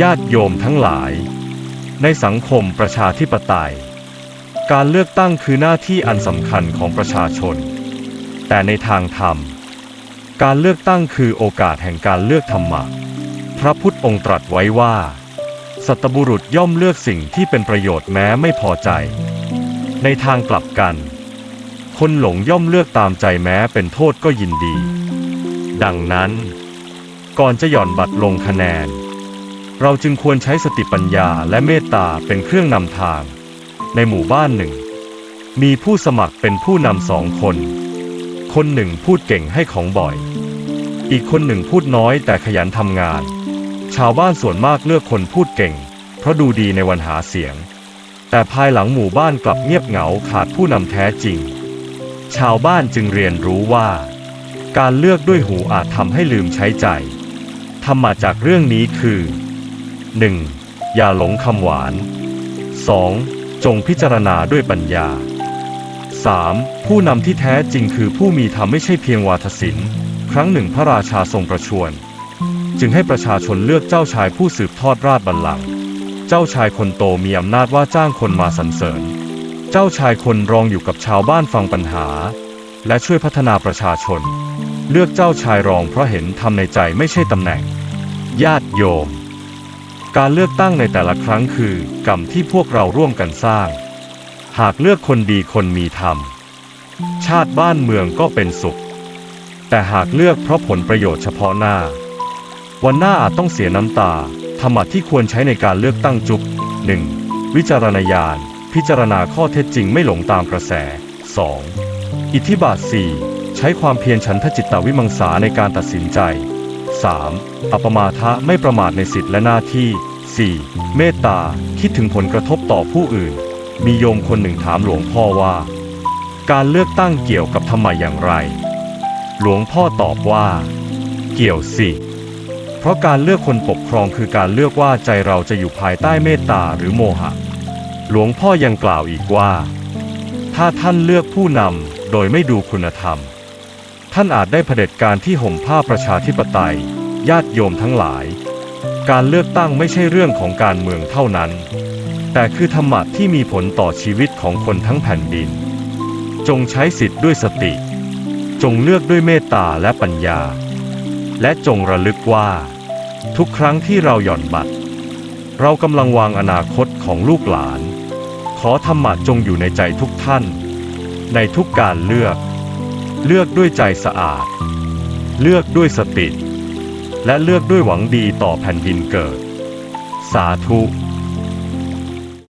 ญาติโยมทั้งหลาย ในสังคมประชาธิปไตย การเลือกตั้งคือหน้าที่อันสำคัญของประชาชน แต่ในทางธรรม การเลือกตั้งคือโอกาสแห่งการเลือกธรรมะ พระพุทธองค์ตรัสไว้ว่า สัตบุรุษย่อมเลือกสิ่งที่เป็นประโยชน์แม้ไม่พอใจ ในทางกลับกัน คนหลงย่อมเลือกตามใจแม้เป็นโทษก็ยินดี ดังนั้นก่อนจะหย่อนบัตรลงคะแนน เราจึงควรใช้สติปัญญาและเมตตาเป็นเครื่องนำทาง ในหมู่บ้านหนึ่ง มีผู้สมัครเป็นผู้นำสองคน คนหนึ่งพูดเก่งให้ของบ่อย อีกคนหนึ่งพูดน้อยแต่ขยันทำงาน ชาวบ้านส่วนมากเลือกคนพูดเก่ง เพราะดูดีในวันหาเสียง แต่ภายหลังหมู่บ้านกลับเงียบเหงาขาดผู้นำแท้จริง ชาวบ้านจึงเรียนรู้ว่า การเลือกด้วยหูอาจทำให้ลืมใช้ใจทำมาจากเรื่องนี้คือ 1. อย่าหลงคำหวาน 2. จงพิจารณาด้วยปัญญา 3. ผู้นำที่แท้จริงคือผู้มีธรรมไม่ใช่เพียงวาทศิลป์ ครั้งหนึ่งพระราชาทรงประชวรจึงให้ประชาชนเลือกเจ้าชายผู้สืบทอดราชบัลลังก์ เจ้าชายคนโตมีอำนาจว่าจ้างคนมาสรรเสริญ เจ้าชายคนรองอยู่กับชาวบ้านฟังปัญหา และช่วยพัฒนาประชาชน เลือกเจ้าชายรองเพราะเห็นทำในใจไม่ใช่ตำแหน่ง ญาติโยม การเลือกตั้งในแต่ละครั้งคือกรรมที่พวกเราร่วมกันสร้าง หากเลือกคนดีคนมีธรรม ชาติบ้านเมืองก็เป็นสุข แต่หากเลือกเพราะผลประโยชน์เฉพาะหน้า วันหน้าอาจต้องเสียน้ำตา ธรรมะที่ควรใช้ในการเลือกตั้งจุก 1. วิจารณญาณ พิจารณาข้อเท็จจริงไม่หลงตามกระแส 2. อิทธิบาท 4. ใช้ความเพียรฉันทจิตตวิมังสาในการตัดสินใจ 3. อัปมาทะไม่ประมาทในสิทธิและหน้าที่ 4. เมตตาคิดถึงผลกระทบต่อผู้อื่น มีโยมคนหนึ่งถามหลวงพ่อว่า การเลือกตั้งเกี่ยวกับธรรมะอย่างไร หลวงพ่อตอบว่า เกี่ยวสิเพราะการเลือกคนปกครองคือการเลือกว่าใจเราจะอยู่ภายใต้เมตตาหรือโมหะ หลวงพ่อยังกล่าวอีกว่า ถ้าท่านเลือกผู้นำโดยไม่ดูคุณธรรม ท่านอาจได้เผด็จการที่ห่มผ้าประชาธิปไตย ญาติโยมทั้งหลาย การเลือกตั้งไม่ใช่เรื่องของการเมืองเท่านั้น แต่คือธรรมะที่มีผลต่อชีวิตของคนทั้งแผ่นดิน จงใช้สิทธิ์ด้วยสติ จงเลือกด้วยเมตตาและปัญญา และจงระลึกว่า ทุกครั้งที่เราหย่อนบัตร เรากำลังวางอนาคตของลูกหลาน ขอธรรมะจงอยู่ในใจทุกท่าน ในทุกการเลือก เลือกด้วยใจสะอาด เลือกด้วยสติ และเลือกด้วยหวังดีต่อแผ่นดินเกิด สาธุ